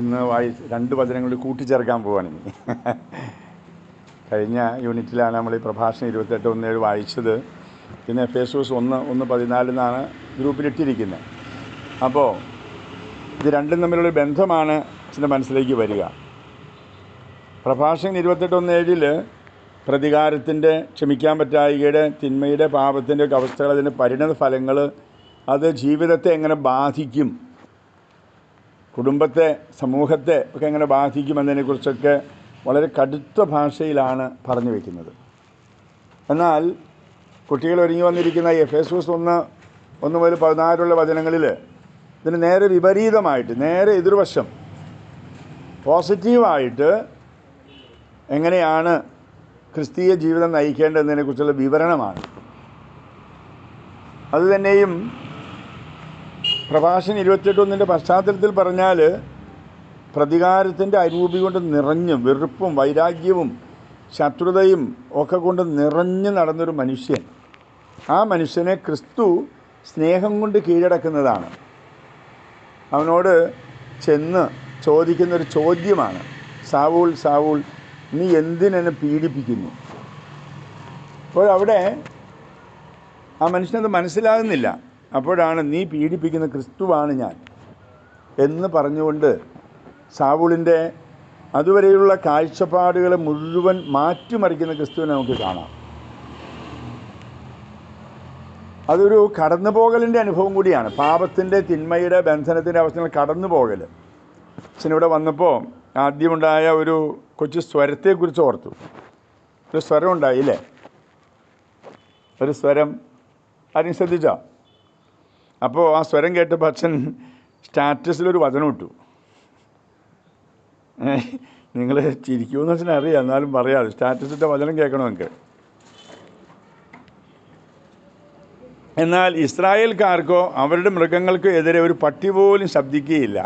ഇന്ന് വായി രണ്ട് വചനം കൂടി കൂട്ടിച്ചേർക്കാൻ പോവാണ് ഇനി. കഴിഞ്ഞ യൂണിറ്റിലാണ് നമ്മൾ ഈ പ്രഭാഷണം ഇരുപത്തെട്ട് ഒന്ന് ഏഴ് വായിച്ചത്. പിന്നെ ഫേസ്ബുക്ക് ഒന്ന് ഒന്ന് പതിനാലിനാണ് ഗ്രൂപ്പിലിട്ടിരിക്കുന്നത് അപ്പോൾ ഇത് രണ്ടും തമ്മിലുള്ള ബന്ധമാണ് അച്ഛന്റെ മനസ്സിലേക്ക് വരിക. പ്രഭാഷകൻ ഇരുപത്തെട്ട് ഒന്ന് ഏഴിൽ പ്രതികാരത്തിന്റെ ക്ഷമിക്കാൻ പറ്റായികയുടെ തിന്മയുടെ പാപത്തിന്റെ ഒക്കെ അവസ്ഥകൾ അതിന്റെ പരിണത ഫലങ്ങൾ അത് ജീവിതത്തെ എങ്ങനെ ബാധിക്കും? കുടുംബത്തെ സമൂഹത്തെ ഒക്കെ എങ്ങനെ ബാധിക്കുമെന്നതിനെക്കുറിച്ചൊക്കെ വളരെ കടുത്ത ഭാഷയിലാണ് പറഞ്ഞു വയ്ക്കുന്നത് എന്നാൽ കുട്ടികൾ ഒരുങ്ങി വന്നിരിക്കുന്ന എഫ് എസ് എസ് ഒന്ന് ഒന്ന് മുതൽ പതിനാറുള്ള വചനങ്ങളിൽ ഇതിന് നേരെ വിപരീതമായിട്ട് നേരെ എതിർവശം പോസിറ്റീവായിട്ട് എങ്ങനെയാണ് ക്രിസ്തീയ ജീവിതം നയിക്കേണ്ടതിനെക്കുറിച്ചുള്ള വിവരണമാണ്. അതുതന്നെയും പ്രഭാഷൺ ഇരുപത്തെട്ടൊന്നിന്റെ പശ്ചാത്തലത്തിൽ പറഞ്ഞാൽ പ്രതികാരത്തിന്റെ അരൂപി കൊണ്ട് നിറഞ്ഞ് വെറുപ്പും വൈരാഗ്യവും ശത്രുതയും ഒക്കെ കൊണ്ട് നിറഞ്ഞു നടന്നൊരു മനുഷ്യൻ. ആ മനുഷ്യനെ ക്രിസ്തു സ്നേഹം കൊണ്ട് കീഴടക്കുന്നതാണ്. അവനോട് ചെന്ന് ചോദിക്കുന്നൊരു ചോദ്യമാണ്. സാവൂൾ സാവൂൾ നീ എന്തിനെന്നെ പീഡിപ്പിക്കുന്നു? അപ്പോൾ അവിടെ ആ മനുഷ്യനത് മനസ്സിലാകുന്നില്ല. അപ്പോഴാണ് നീ പീഡിപ്പിക്കുന്ന ക്രിസ്തുവാണ് ഞാൻ എന്ന് പറഞ്ഞുകൊണ്ട് സാവൂളിന്റെ അതുവരെയുള്ള കാഴ്ചപ്പാടുകളെ മുഴുവൻ മാറ്റിമറിക്കുന്ന ക്രിസ്തുവിനെ നമുക്ക് കാണാം. അതൊരു കടന്നു പോകലിന്റെ അനുഭവം കൂടിയാണ്. പാപത്തിന്റെ തിന്മയുടെ ബന്ധനത്തിന്റെ അവസ്ഥകൾ കടന്നുപോകൽ. അച്ഛനിവിടെ വന്നപ്പോൾ ആദ്യമുണ്ടായ ഒരു കൊച്ചു സ്വരത്തെക്കുറിച്ച് ഓർത്തു. ഒരു സ്വരം ഉണ്ടായില്ലേ ഒരു സ്വരം. ആരും ശ്രദ്ധിച്ചോ? അപ്പോൾ ആ സ്വരം കേട്ടപ്പോൾ അച്ഛൻ സ്റ്റാറ്റസിലൊരു വചനം ഇട്ടു. നിങ്ങൾ ചിരിക്കുമെന്ന് വെച്ചാൽ അറിയാം എന്നാലും പറയാതെ സ്റ്റാറ്റസിന്റെ വചനം കേൾക്കണം നിങ്ങൾക്ക്. എന്നാൽ ഇസ്രായേൽക്കാർക്കോ അവരുടെ മൃഗങ്ങൾക്കോ എതിരെ ഒരു പട്ടി പോലും ശബ്ദിക്കുകയില്ല.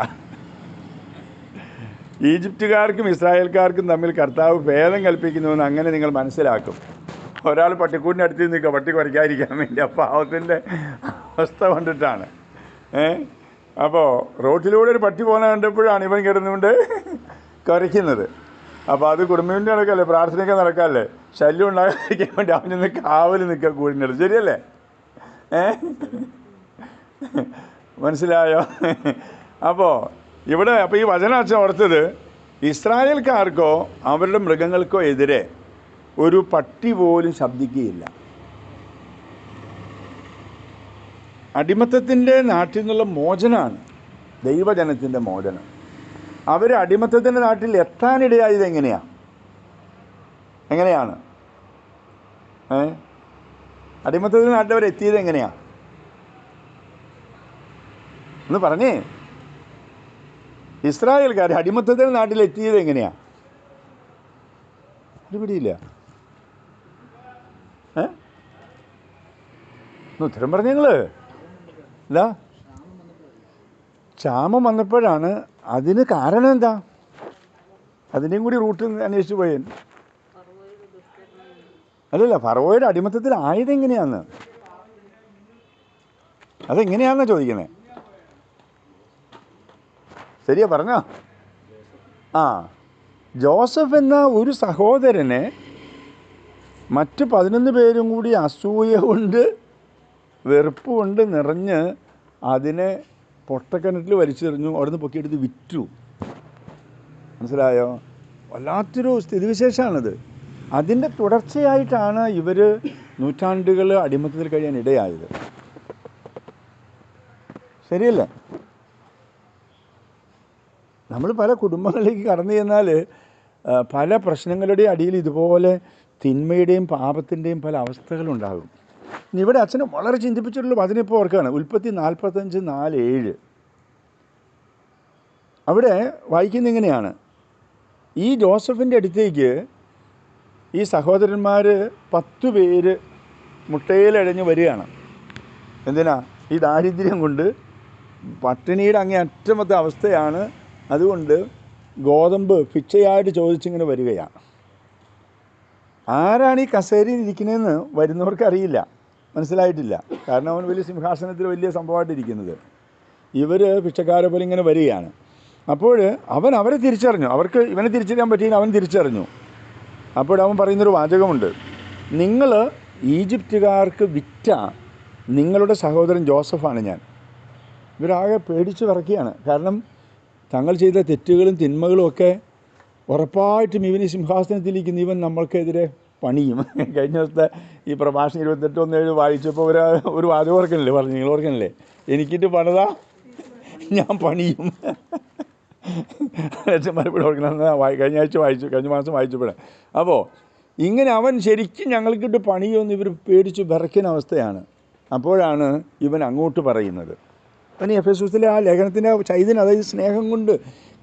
ഈജിപ്തുകാർക്കും ഇസ്രായേൽക്കാർക്കും തമ്മിൽ കർത്താവ് ഭേദം കൽപ്പിക്കുന്നുവെന്ന് അങ്ങനെ നിങ്ങൾ മനസ്സിലാക്കും. ഒരാൾ പട്ടിക്കൂടിന്റെ അടുത്ത് നിൽക്കുക പട്ടി കുറയ്ക്കാതിരിക്കാൻ വേണ്ടി ആ പാവത്തിന്റെ അവസ്ഥ കണ്ടിട്ടാണ്. ഏ? അപ്പോൾ റോട്ടിലൂടെ ഒരു പട്ടി പോകുന്ന കണ്ടപ്പോഴാണ് ഇവൻ കിടന്നുകൊണ്ട് കരയ്ക്കുന്നത്. അപ്പോൾ അത് കുടുംബത്തിന്റെ നടക്കല്ലേ? പ്രാർത്ഥനയൊക്കെ നടക്കാമല്ലേ ശല്യം ഉണ്ടാകാതിരിക്കാൻ വേണ്ടി അവൻ നിന്ന് കാവൽ നിൽക്കുക കൂടിന്റെ ശരിയല്ലേ? ഏ? മനസ്സിലായോ? അപ്പോൾ ഇവിടെ അപ്പോൾ ഈ വചന അച്ഛൻ ഓർത്തത് ഇസ്രായേൽക്കാർക്കോ അവരുടെ മൃഗങ്ങൾക്കോ എതിരെ ഒരു പട്ടി പോലും ശബ്ദിക്കുകയില്ല. അടിമത്തത്തിന്റെ നാട്ടിൽ നിന്നുള്ള മോചനമാണ് ദൈവജനത്തിന്റെ മോചനം. അവർ അടിമത്തത്തിന്റെ നാട്ടിൽ എത്താനിടയായത് എങ്ങനെയാണ് എങ്ങനെയാണ്? ഏ? അടിമത്തത്തിന്റെ നാട്ടിൽ അവർ എത്തിയത് എങ്ങനെയാണ് ഒന്ന് പറഞ്ഞേ. ഇസ്രായേൽക്കാർ അടിമത്തത്തിന്റെ നാട്ടിൽ എത്തിയത് എങ്ങനെയാണ് ഒരു പിടിയില്ല. ഏ? ഉത്തരം പറഞ്ഞു നിങ്ങൾ ഇല്ല ക്ഷാമം വന്നപ്പോഴാണ് അതിന് കാരണം എന്താ? അതിന്റെയും കൂടി റൂട്ട് അന്വേഷിച്ച് പോയൻ അല്ലല്ല ഫറോയുടെ അടിമത്തത്തിൽ ആയതെങ്ങനെയാന്ന് അതെങ്ങനെയാണെന്നാ ചോദിക്കുന്നത് ശരിയാ പറഞ്ഞോ. ആ ജോസഫ് എന്ന ഒരു സഹോദരനെ മറ്റ് പതിനൊന്ന് പേരും കൂടി അസൂയ കൊണ്ട് വെറുപ്പ് കൊണ്ട് നിറഞ്ഞ് അതിനെ പൊട്ടക്കിണറ്റിൽ വലിച്ചെറിഞ്ഞു അവിടുന്ന് പൊക്കിയെടുത്ത് വിറ്റു. മനസ്സിലായോ? വല്ലാത്തൊരു സ്ഥിതിവിശേഷമാണിത്. അതിന്റെ തുടർച്ചയായിട്ടാണ് ഇവർ നൂറ്റാണ്ടുകൾ അടിമത്തത്തിൽ കഴിയാൻ ഇടയായത്. ശരിയല്ലേ? നമ്മൾ പല കുടുംബങ്ങളിലേക്ക് കടന്നു ചെന്നാൽ പല പ്രശ്നങ്ങളുടെ അടിയിൽ ഇതുപോലെ തിന്മയുടെയും പാപത്തിന്റെയും പല അവസ്ഥകളുണ്ടാകും. ഇവിടെ അച്ഛനെ വളരെ ചിന്തിപ്പിച്ചിട്ടുള്ള അതിനിപ്പോൾ ഓർക്കുകയാണ് ഉൽപ്പത്തി നാൽപ്പത്തഞ്ച് നാല് ഏഴ് അവിടെ വായിക്കുന്ന ഇങ്ങനെയാണ്. ഈ ജോസഫിന്റെ അടുത്തേക്ക് ഈ സഹോദരന്മാർ പത്തു പേര് മുട്ടയിലഴഞ്ഞ് വരികയാണ്. എന്തിനാ? ഈ ദാരിദ്ര്യം കൊണ്ട് പട്ടിണിയുടെ അങ്ങേ അറ്റമത്തെ അവസ്ഥയാണ്. അതുകൊണ്ട് ഗോതമ്പ് ഭിക്ഷയായിട്ട് ചോദിച്ചിങ്ങനെ വരികയാണ്. ആരാണ് ഈ കസേരയിൽ ഇരിക്കുന്നതെന്ന് വരുന്നവർക്ക് അറിയില്ല. മനസ്സിലായിട്ടില്ല. കാരണം അവൻ വലിയ സിംഹാസനത്തിൽ വലിയ സംഭവമായിട്ടിരിക്കുന്നത് ഇവർ ഭിക്ഷക്കാരെ പോലെ ഇങ്ങനെ വരികയാണ്. അപ്പോൾ അവൻ അവരെ തിരിച്ചറിഞ്ഞു. അവർക്ക് ഇവനെ തിരിച്ചറിയാൻ പറ്റിയില്ല അവൻ തിരിച്ചറിഞ്ഞു. അപ്പോൾ അവൻ പറയുന്നൊരു വാചകമുണ്ട്. നിങ്ങൾ ഈജിപ്തുകാർക്ക് വിറ്റ നിങ്ങളുടെ സഹോദരൻ ജോസഫാണ് ഞാൻ. ഇവരാകെ പേടിച്ച് വിറക്കുകയാണ് കാരണം തങ്ങൾ ചെയ്ത തെറ്റുകളും തിന്മകളും ഒക്കെ ഉറപ്പായിട്ടും ഇവന് സിംഹാസനത്തിലിരിക്കുന്ന ഇവൻ നമ്മൾക്കെതിരെ പണിയും. കഴിഞ്ഞ ദിവസത്തെ ഈ പ്രഭാഷണം ഇരുപത്തെട്ട് ഒന്ന് ഏഴ് വായിച്ചപ്പോൾ ഒരു ഒരു വാചകം ഓർക്കണില്ലേ? പറഞ്ഞു നിങ്ങൾ ഓർക്കണില്ലേ? എനിക്കിട്ട് പണിതാ? ഞാൻ പണിയും. മറുപടി ഓർക്കണം. കഴിഞ്ഞ ആഴ്ച വായിച്ചു കഴിഞ്ഞ മാസം വായിച്ചപ്പോഴേ. അപ്പോൾ ഇങ്ങനെ അവൻ ശരിക്കും ഞങ്ങൾക്കിട്ട് പണിയൊന്നും ഇവർ പേടിച്ച് വിറയ്ക്കുന്ന അവസ്ഥയാണ്. അപ്പോഴാണ് ഇവൻ അങ്ങോട്ട് പറയുന്നത്. അവൻ എഫ് എസ് എസിലെ ആ ലേഖനത്തിന്റെ ചൈതന്യം അതായത് സ്നേഹം കൊണ്ട്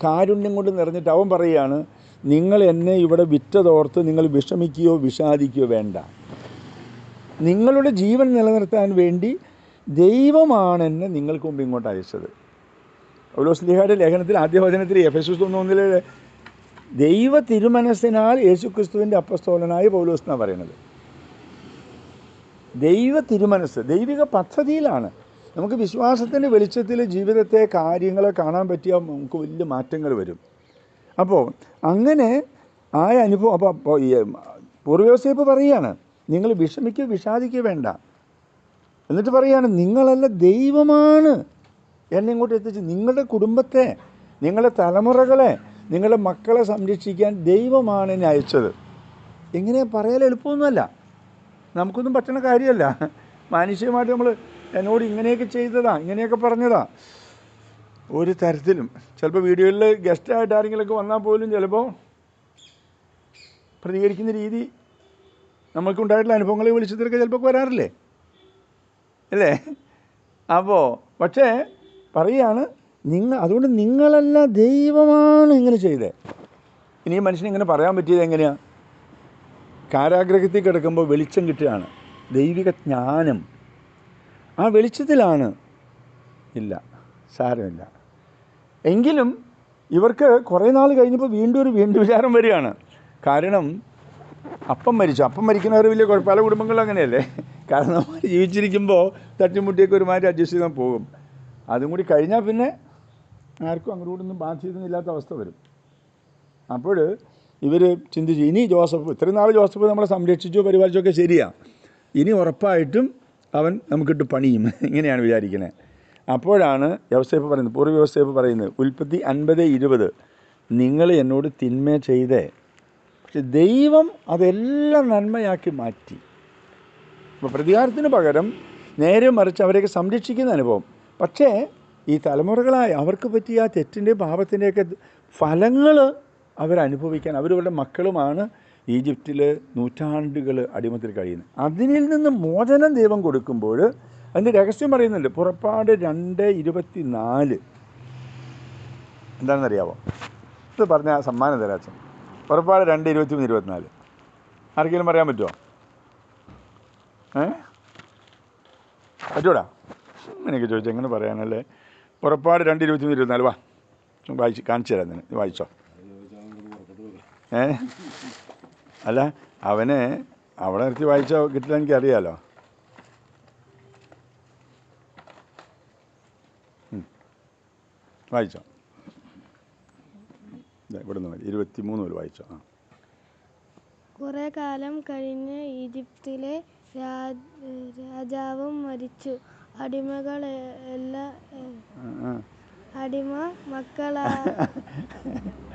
കാരുണ്യം കൊണ്ട് നിറഞ്ഞിട്ട് അവൻ പറയുകയാണ് നിങ്ങൾ എന്നെ ഇവിടെ വിറ്റതോർത്ത് നിങ്ങൾ വിഷമിക്കുകയോ വിഷാദിക്കുകയോ വേണ്ട. നിങ്ങളുടെ ജീവൻ നിലനിർത്താൻ വേണ്ടി ദൈവമാണ് എന്നെ നിങ്ങൾക്ക് മുമ്പ് ഇങ്ങോട്ട് അയച്ചത്. പൗലോസ് ലേഖനത്തിൽ ആദ്യ വചനത്തിൽ എഫ് എസ് ഒന്നിലെ ദൈവ തിരുമനസ്സിനാൽ യേശുക്രിസ്തുവിന്റെ അപ്പസ്തോലനായ പൗലോസ് എന്നാണ് പറയുന്നത്. ദൈവ തിരുമനസ് ദൈവിക പദ്ധതിയിലാണ് നമുക്ക് വിശ്വാസത്തിന്റെ വെളിച്ചത്തിൽ ജീവിതത്തെ കാര്യങ്ങളെ കാണാൻ പറ്റിയ നമുക്ക് വലിയ മാറ്റങ്ങൾ വരും. അപ്പോൾ അങ്ങനെ ആയ അനുഭവം അപ്പോൾ പൂർവവ്യവസ്ഥയപ്പ് പറയുകയാണ് നിങ്ങൾ വിഷമിക്കുക വിഷാദിക്കുക വേണ്ട. എന്നിട്ട് പറയുകയാണ് നിങ്ങളല്ല ദൈവമാണ്. എന്നെ ഇങ്ങോട്ട് എത്തിച്ച് നിങ്ങളുടെ കുടുംബത്തെ നിങ്ങളുടെ തലമുറകളെ നിങ്ങളുടെ മക്കളെ സംരക്ഷിക്കാൻ ദൈവമാണ് എന്നെ അയച്ചത്. എങ്ങനെ പറയാൻ എളുപ്പമൊന്നുമല്ല. നമുക്കൊന്നും പറ്റുന്ന കാര്യമല്ല. മാനുഷികമായിട്ട് നമ്മൾ എന്നോട് ഇങ്ങനെയൊക്കെ ചെയ്തതാ ഇങ്ങനെയൊക്കെ പറഞ്ഞതാ. ഒരു തരത്തിലും ചിലപ്പോൾ വീഡിയോയിൽ ഗസ്റ്റായിട്ട് ആരെങ്കിലുമൊക്കെ വന്നാൽ പോലും ചിലപ്പോൾ പ്രതികരിക്കുന്ന രീതി നമ്മൾക്കുണ്ടായിട്ടുള്ള അനുഭവങ്ങളെ വിളിച്ചതിലൊക്കെ ചിലപ്പോൾ വരാറില്ലേ? അല്ലേ? അപ്പോൾ പക്ഷേ പറയാണ് നിങ്ങൾ അതുകൊണ്ട് നിങ്ങളല്ല ദൈവമാണ് ഇങ്ങനെ ചെയ്തത് ഇനി മനുഷ്യന് ഇങ്ങനെ പറയാൻ പറ്റിയത് എങ്ങനെയാണ് കാരാഗ്രഹത്തിൽ കിടക്കുമ്പോൾ വെളിച്ചം കിട്ടുകയാണ്. ദൈവിക ജ്ഞാനം. ആ വെളിച്ചത്തിലാണ്. ഇല്ല സാരമില്ല. എങ്കിലും ഇവർക്ക് കുറേ നാൾ കഴിഞ്ഞപ്പോൾ വീണ്ടും ഒരു വീണ്ടും വിചാരം വരികയാണ്. കാരണം അപ്പം മരിച്ചു. അപ്പം മരിക്കുന്നവർ വലിയ പല കുടുംബങ്ങളും അങ്ങനെയല്ലേ? കാരണം നമ്മൾ ജീവിച്ചിരിക്കുമ്പോൾ തട്ടിമുട്ടിയൊക്കെ ഒരുമാതിരി അഡ്ജസ്റ്റ് ചെയ്താൽ പോകും. അതും കൂടി കഴിഞ്ഞാൽ പിന്നെ ആർക്കും അങ്ങോട്ട് അങ്ങോട്ടൊന്നും ബാധ്യതയൊന്നുമില്ലാത്ത അവസ്ഥ വരും. അപ്പോൾ ഇവർ ചിന്തിച്ചു ഇനി ജോസഫ് ഇത്രയും നാൾ ജോസഫ് നമ്മളെ സംരക്ഷിച്ചോ പരിപാലിച്ചോ ഒക്കെ ശരിയാണ് ഇനി ഉറപ്പായിട്ടും അവൻ നമുക്കിട്ട് പണിയും. ഇങ്ങനെയാണ് വിചാരിക്കുന്നത് അപ്പോഴാണ് വ്യവസ്ഥയപ്പ് പറയുന്നത് പൂർവ വ്യവസ്ഥയപ്പ് പറയുന്നത് ഉൽപ്പത്തി അൻപത് ഇരുപത് നിങ്ങൾ എന്നോട് തിന്മ ചെയ്തേ. പക്ഷെ ദൈവം അതെല്ലാം നന്മയാക്കി മാറ്റി. അപ്പോൾ പ്രതികാരത്തിന് പകരം നേരെ മറിച്ച് അവരെയൊക്കെ സംരക്ഷിക്കുന്ന അനുഭവം. പക്ഷേ ഈ തലമുറകളായി അവർക്ക് പറ്റിയ ആ തെറ്റിന്റെ പാപത്തിന്റെയൊക്കെ ഫലങ്ങൾ അവരനുഭവിക്കാൻ അവരവരുടെ മക്കളുമാണ് ഈജിപ്തിൽ നൂറ്റാണ്ടുകൾ അടിമത്തിൽ കഴിയുന്നത് അതിനിൽ നിന്ന് മോചനം ദൈവം കൊടുക്കുമ്പോൾ അതിന്റെ രഹസ്യം പറയുന്നുണ്ട്. പുറപ്പാട് രണ്ട് ഇരുപത്തി നാല് എന്താണെന്നറിയാവോ? ഇത് പറഞ്ഞ സമ്മാനം തരാച്ചൻ പുറപ്പാട് രണ്ട് ഇരുപത്തി മൂന്ന് ഇരുപത്തിനാല്. ആർക്കെങ്കിലും പറയാൻ പറ്റുമോ? ഏ? പറ്റൂടാ. അങ്ങനെയൊക്കെ ചോദിച്ചു എങ്ങനെ പറയാനല്ലേ? പുറപ്പാട് രണ്ട് ഇരുപത്തി മൂന്ന് ഇരുപത്തിനാല്. വാ. വായിച്ച് കാണിച്ചു തരാം നിന്നെ. വായിച്ചോ. ഏ? അല്ല അവനെ അവിടെ നിർത്തി വായിച്ചോ കിട്ടില്ല എനിക്കറിയാലോ. അറിയാലോ വായിച്ചോ. ദേ, ഇവിടുന്ന് മതി. ഇരുപത്തി മൂന്ന് മുതൽ വായിച്ചോ. ആ. കുറെ കാലം കഴിഞ്ഞ് ഈജിപ്തിലെ രാജാവും മരിച്ചു. അടിമകൾ എല്ലാ. അടിമ മക്കളാ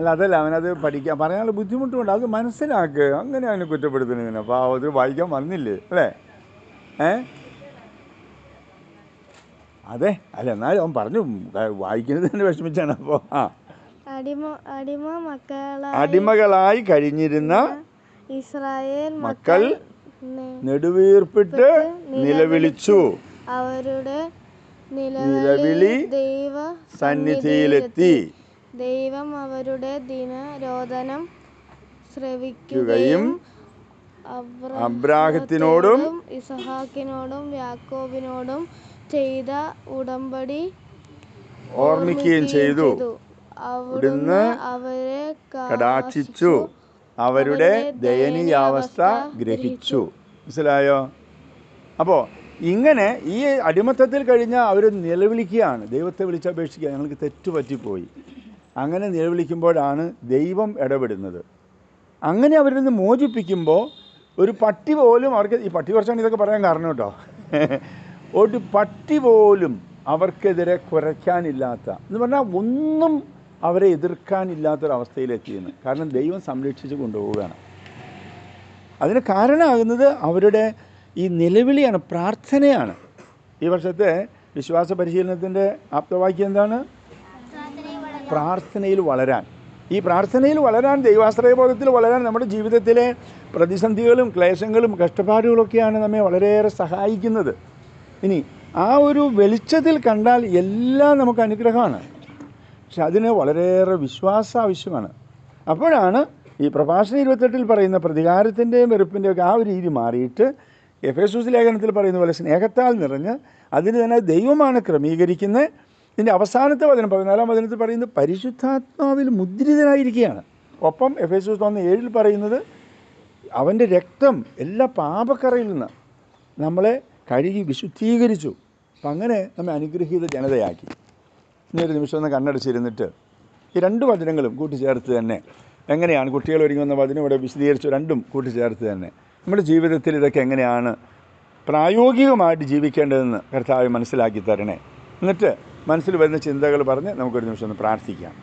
അല്ല അതല്ല അവനത് പഠിക്കാൻ പറയാനുള്ള ബുദ്ധിമുട്ടുണ്ട് അത് മനസ്സിലാക്കുക അങ്ങനെ അവനെ കുറ്റപ്പെടുത്തുന്നതിന് അപ്പോൾ അത് വായിക്കാൻ വന്നില്ലേ? അല്ലേ? ഏ? അതെ. അല്ല എന്നാലും അവൻ പറഞ്ഞു ക- വായിക്കുന്നത് തന്നെ വിഷമിച്ചാണ്. അപ്പോൾ ആ. അടിമ അടിമ മക്കളാ അടിമകളായി കഴിഞ്ഞിരുന്ന ഇസ്രായേൽ മക്കൾ നെടുവീർപ്പിട്ട് നിലവിളിച്ചു. അവരുടെ നിലവിളി ദൈവ സന്നിധിയിലെത്തി. ദൈവം അവരുടെ ദിനരോധനം ക്കുകയും ശ്രവിക്കുകയും അബ്രാഹത്തിനോടും ഇസഹാക്കിനോടും യാക്കോബിനോടും ചെയ്ത ഉടമ്പടി ഓർമ്മിക്കുകയും ചെയ്തു. അവിടുന്ന് അവരെ കടാക്ഷിച്ചു. അവരുടെ ദയനീയാവസ്ഥ ഗ്രഹിച്ചു. മനസ്സിലായോ? അപ്പോൾ ഇങ്ങനെ ഈ അടിമത്തത്തിൽ കഴിഞ്ഞ അവർ നിലവിളിക്കുകയാണ്. ദൈവത്തെ വിളിച്ചപേക്ഷിക്കുക ഞങ്ങൾക്ക് തെറ്റുപറ്റിപ്പോയി. അങ്ങനെ നിലവിളിക്കുമ്പോഴാണ് ദൈവം ഇടപെടുന്നത്. അങ്ങനെ അവരിൽ നിന്ന് മോചിപ്പിക്കുമ്പോൾ ഒരു പട്ടി പോലും അവർക്ക് ഈ പട്ടി കുറച്ചാണ് ഇതൊക്കെ പറയാൻ കാരണം കേട്ടോ. ഒരു പട്ടി പോലും അവർക്കെതിരെ കുരയ്ക്കാനില്ലാത്ത എന്ന് പറഞ്ഞാൽ ഒന്നും അവരെ എതിർക്കാനില്ലാത്തൊരവസ്ഥയിലെത്തിയെന്ന്. കാരണം ദൈവം സംരക്ഷിച്ച് കൊണ്ടുപോവുകയാണ്. അതിന് കാരണമാകുന്നത് അവരുടെ ഈ നിലവിളിയാണ് പ്രാർത്ഥനയാണ്. ഈ വർഷത്തെ വിശ്വാസ പരിശീലനത്തിന്റെ ആപ്തവാക്യം എന്താണ്? പ്രാർത്ഥനയിൽ വളരാൻ. ഈ പ്രാർത്ഥനയിൽ വളരാൻ ദൈവാശ്രയബോധത്തിൽ വളരാൻ നമ്മുടെ ജീവിതത്തിലെ പ്രതിസന്ധികളും ക്ലേശങ്ങളും കഷ്ടപ്പാടുകളൊക്കെയാണ് നമ്മെ വളരെയേറെ സഹായിക്കുന്നത്. ഇനി ആ ഒരു വെളിച്ചത്തിൽ കണ്ടാൽ എല്ലാം നമുക്ക് അനുഗ്രഹമാണ്. പക്ഷെ അതിന് വളരെയേറെ വിശ്വാസ ആവശ്യമാണ്. അപ്പോഴാണ് ഈ പ്രഭാഷണ ഇരുപത്തെട്ടിൽ പറയുന്ന പ്രതികാരത്തിന്റെയും വെറുപ്പിന്റെയും ഒക്കെ ആ ഒരു രീതി മാറിയിട്ട് എഫ് എസ് ലേഖനത്തിൽ പറയുന്ന പോലെ സ്നേഹത്താൽ നിറഞ്ഞ് അതിന് തന്നെ ദൈവമാണ് ക്രമീകരിക്കുന്നത്. ഇതിന്റെ അവസാനത്തെ വചനം പതിനാലാം വചനത്തിൽ പറയുന്നത് പരിശുദ്ധാത്മാവിൽ മുദ്രിതനായിരിക്കുകയാണ്. ഒപ്പം എഫ് എസ് ഒന്ന് ഏഴിൽ പറയുന്നത് അവന്റെ രക്തം എല്ലാ പാപക്കറയിൽ നിന്ന് നമ്മളെ കഴുകി വിശുദ്ധീകരിച്ചു. അപ്പം അങ്ങനെ നമ്മെ അനുഗ്രഹീത ജനതയാക്കി. ഇനി ഒരു നിമിഷം ഒന്ന് കണ്ണടച്ചിരുന്നിട്ട് ഈ രണ്ട് വചനങ്ങളും കൂട്ടിച്ചേർത്ത് തന്നെ. എങ്ങനെയാണ് കുട്ടികൾ ഒരുങ്ങുന്ന വചനം? ഇവിടെ വിശദീകരിച്ചു രണ്ടും കൂട്ടിച്ചേർത്ത് തന്നെ. നമ്മുടെ ജീവിതത്തിൽ ഇതൊക്കെ എങ്ങനെയാണ് പ്രായോഗികമായിട്ട് ജീവിക്കേണ്ടതെന്ന് കർത്താവ് മനസ്സിലാക്കി തരണേ. എന്നിട്ട് മനസ്സിൽ വരുന്ന ചിന്തകൾ പറഞ്ഞ് നമുക്കൊരു നിമിഷം ഒന്ന് പ്രാർത്ഥിക്കാം.